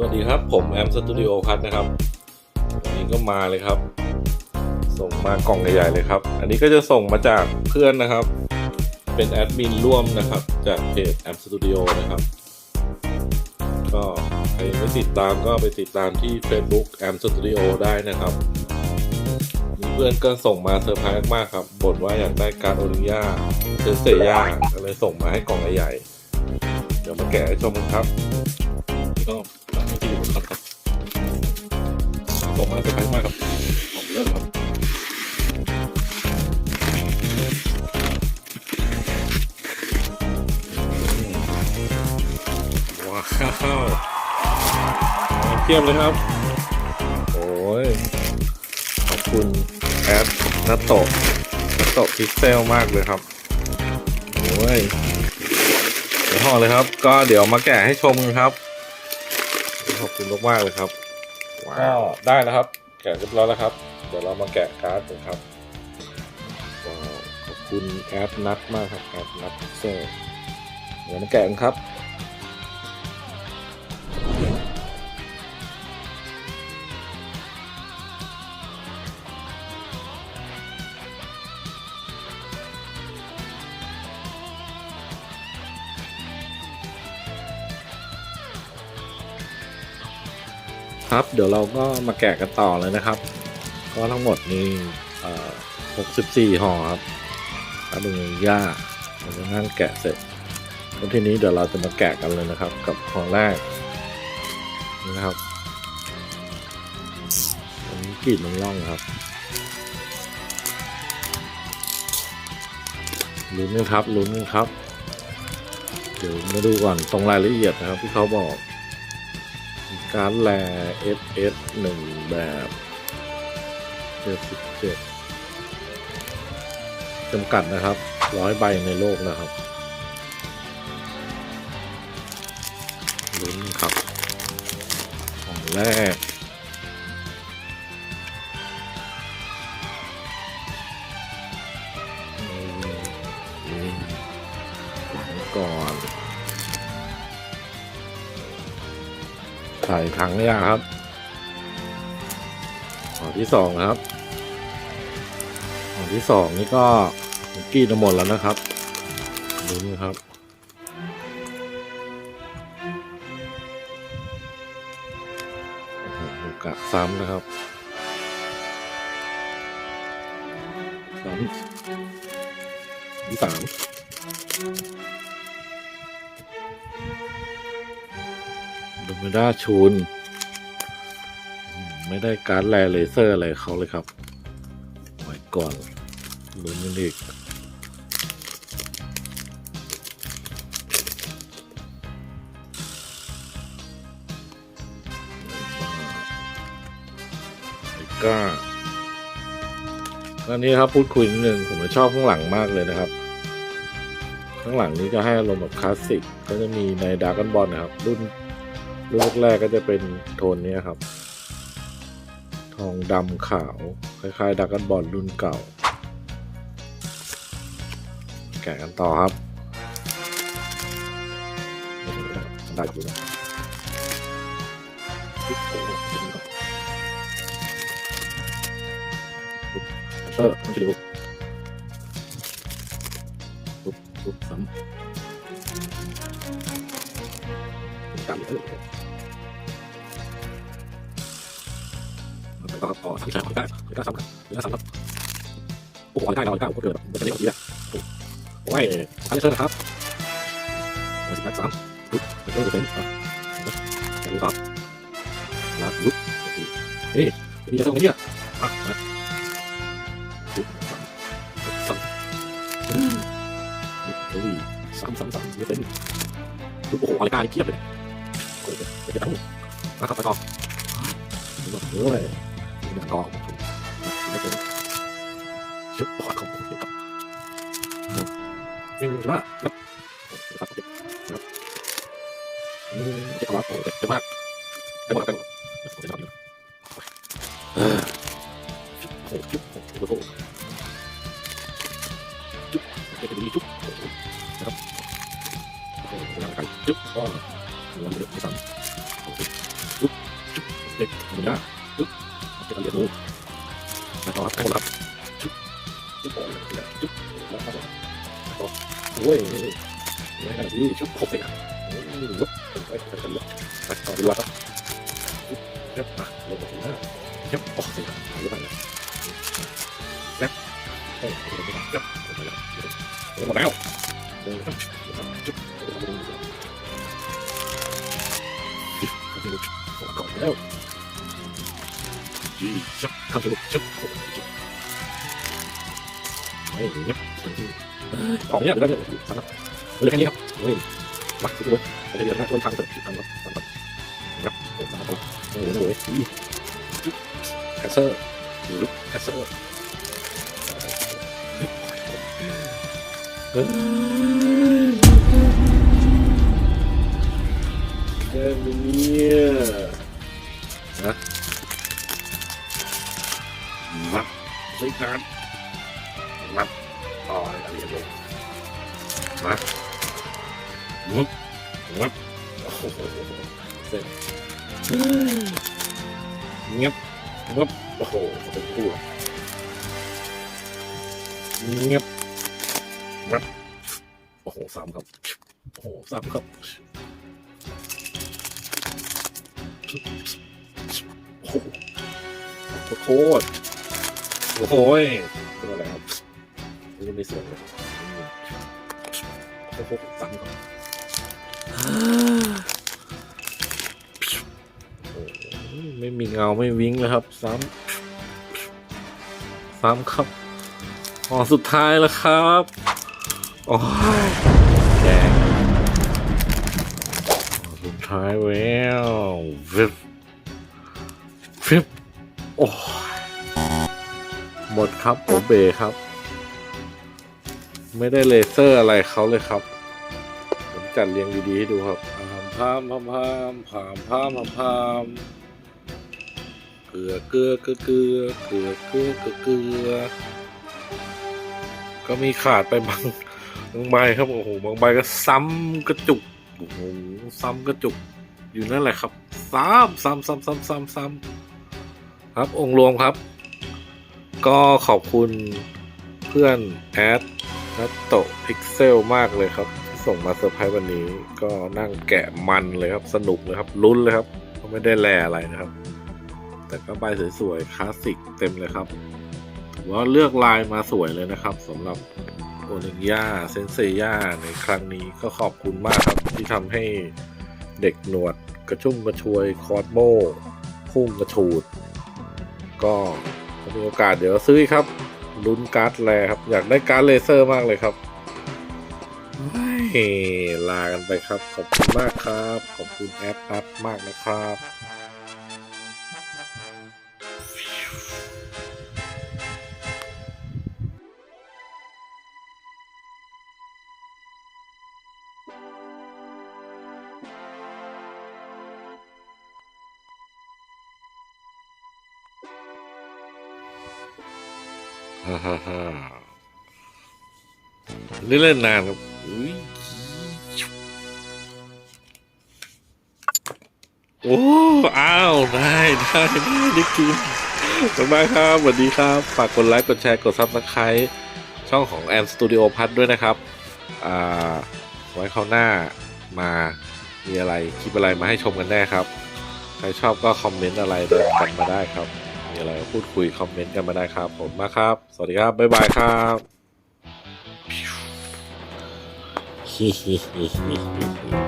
วัสดีครับ ผมแอมสตูดิโอพัทนะครับวันนี้ก็มาเลยครับ ส่งมากล่องใหญ่ๆเลยครับ อันนี้ก็จะส่งมาจากเพื่อนนะครับ เป็นแอดมินร่วมนะครับ จากเพจแอมสตูดิโอนะครับ ก็ใครไม่ติดตามก็ไปติดตามที่ Facebook แอมสตูดิโอได้นะครับ เพื่อนก็ส่งมาเซอร์ไพรส์มากครับบ่นว่าอยากได้การ์ดโอลิยาเซเซียก็เลยส่งมาให้กล่องใหญ่ๆเดี๋ยวมาแกะให้ชมกันครับก็ อยู่บนคอนครับส่งมาเซอร์ไพรส์มากครับผมเริ่มครับว้าวมาเทียบเลยครับ โอ้ย ขอบคุณแอดนัตโตะนัตโตะพิกเซลมากเลยครับ โอ้ยเดี๋ยวห่อเลยครับ ก็เดี๋ยวมาแกะให้ชมกันครับ ขอบคุณมากๆเลยครับก็ได้แล้วครับ แกะเรียบร้อยแล้วครับ เดี๋ยวเรามาแกะการ์ดกันครับว้าวขอบคุณแอดนัทมากครับแอดนัทเซอร์เดี๋ยวมาแกะกันครับ ครับเดี๋ยวเราก็มาแกะกันต่อเลยนะครับ ก็ทั้งหมดนี่64ห่อครับถ้าดูย่าเราจะนั่งแกะเสร็จแล้วทีนี้เดี๋ยวเราจะมาแกะกันเลยนะครับ กับห่อแรกนี่นะครับอันนี้กรีดมันล่องครับลุ้นกันครับลุ้นกันครับ เดี๋ยวมาดูก่อนตรงรายละเอียดนะครับที่เขาบอก การดแล SS หนึ่งแบบเจ็ดสิบเจ็ดจำกัดนะครับร้อยใบในโลกนะครับลุ้นครับของแรก ถังเนี่ยครับห่อที่สองครับห่อที่สองนี่ก็ผมกรีดมาหมดแล้วนะครับดูนี่ครับกะซ้ำนะครับซ้ำที่สาม โดมิด้ชูน ไม่ได้การแรเลเซอร์อะไรเขาเลยครับไว้ก่อนลุ้นกันอีกก็ก็นี่ครับพูดคุยนิดนึงผมชอบข้างหลังมากเลยนะครับ ข้างหลังนี้จะให้อารมณ์แบบคลาสสิก ก็จะมีในดาร์กบอลนะครับ รุ่น รุ่นแรกก็จะเป็นโทนนี้ครับ ทองดำขาว คล้ายๆดักกันบอลรุ่นเก่า แกะกันต่อครับได้อยู่นะเออต้องคิดดูปุ๊บปุ๊บซ้ำจำเล ยต่อต่อสามใช่ได้ได้สามครับได้สามครับโอ้โหได้เราได้ก็เกิดแบบจะได้แบบนี้แหละโอ้ยอันนี้เชิญนะครับสิบแปดสามปุ๊บเริ่มจะเป็นอะแกะดูครับแล้วปุ๊บเฮ้ยมีจะทำไงเนี่ยอะนะปุ๊บสามสามเฮ้ยสามสามสามเยอะเป็นปุ๊บโอ้โหอะไรกันเพียบเลยโอ้โหเดี๋ยวจะต้องนะครับไปก่อน หมดเลยหนึ่งกองไม่เป็นชุดปอดของผมครับนี่ว่าครับครับครับอืมเจ็บมากโอ้เจ็บมากเจ็บมากกันเจ็บมากเออโอ้จุ๊บโอ้โหจุ๊บเจ็บดีจุ๊บนะครับโอ้โหร่างกายจุ๊บก็วันเดือดที่สามโอ้โห นี่ชุบครบเลยครับลุกเป็นไปกันลุกไปต่อดีกว่าครับเรียบมาลงมาถึงหน้ายับออกเลยครับหายไปแล้วแล้วโอ้โหยับลงมาแล้วลงมาแล้วลงมาแล้วจุ๊บลงมาก่อนแล้วจีจับข้ามไปลุกจับโอ้โหจับไม่ยับออกเนี่ยเดี๋ยวเดี๋ยวสำหรับ lực anh đi không đúng mặc cũng muốn bây giờ nó không phăng thật phăng thật phăng thật ngắp để phăng không không muốn rồi đi cà sơ. Lúc cà sơ. Damn near. Hả? Mặt. Giấy cán Mặt. Rồi, đã liền rồi Mặt. าต่ออะไรอย่างเงี้ยมามุดมุดโอ้โหเสร็จเงียบเงียบโอ้โหเป็นคู่เงียบเงียบโอ้โหสามครับโอ้โหสามครับโอ้โหโคตรโอ้โหเป็นอะไรครับนี่ไม่สวยเลยโอ้โหสามครับ ไม่มีเงาไม่วิ้งเลยครับ ซ้ำซ้ำครับอ๋อสุดท้ายแล้วครับโอ้ยแดงสุดท้ายแล้ววิบวิบโอ้ยหมดครับโอเบครับ ไม่ได้เลเซอร์อะไรเขาเลยครับ จัดเรียงดีๆให้ดูครับพามพามพามพามพามผามพามเกลือเกลือเกลือเกลือเกลือเกลือเกลือก็มีขาดไปบางบางใบครับโอ้โหบางใบก็ซ้ำกระจุกโอ้โหซ้ำกระจุกอยู่นั่นแหละครับซ้ำซ้ำซ้ำซ้ำซ้ำซ้ำครับองค์รวมครับ ก็ขอบคุณเพื่อนแอดนัตโตพิกเซลมากเลยครับ ส่งมาเซอร์ไพรส์วันนี้ ก็นั่งแกะมันเลยครับ สนุกเลยครับลุ้นเลยครับก็ไม่ได้แลอะไรนะครับ แต่ก็ใบสวยๆคลาสสิกเต็มเลยครับถือว่าเลือกลายมาสวยเลยนะครับสำหรับโอนิย่าเซนเซย่าในครั้งนี้ก็ขอบคุณมากครับที่ทำให้เด็กหนวดกระชุ่มกระชวยคอสโมพุ่งกระฉูด ก็ถ้ามีโอกาสเดี๋ยวซื้อครับลุ้นการ์ดแลครับ อยากได้การ์ดเลเซอร์มากเลยครับ ลากันไปครับ ขอบคุณมากครับ ขอบคุณแอปนัดมากนะครับฮ่าฮ่าฮ่านี่เล่นนานครับ อุ๊ยโอ้อ้าวได้ได้ได้ได้กินขอบคุณมากครับสวัสดีครับ ฝากกดไลค์ กดแชร์ กดซับสไครต์ช่องของแอนสตูดิโอพัทด้วยนะครับ อ่า ไว้คราวหน้ามามีอะไรคลิปอะไรมาให้ชมกันแน่ครับ ใครชอบก็คอมเมนต์อะไรเดินกันมาได้ครับ มีอะไรก็พูดคุยคอมเมนต์กันมาได้ครับ ผมมากครับ สวัสดีครับ บ๊ายบายครับ Хи-хи-хи-хи-хи-хи.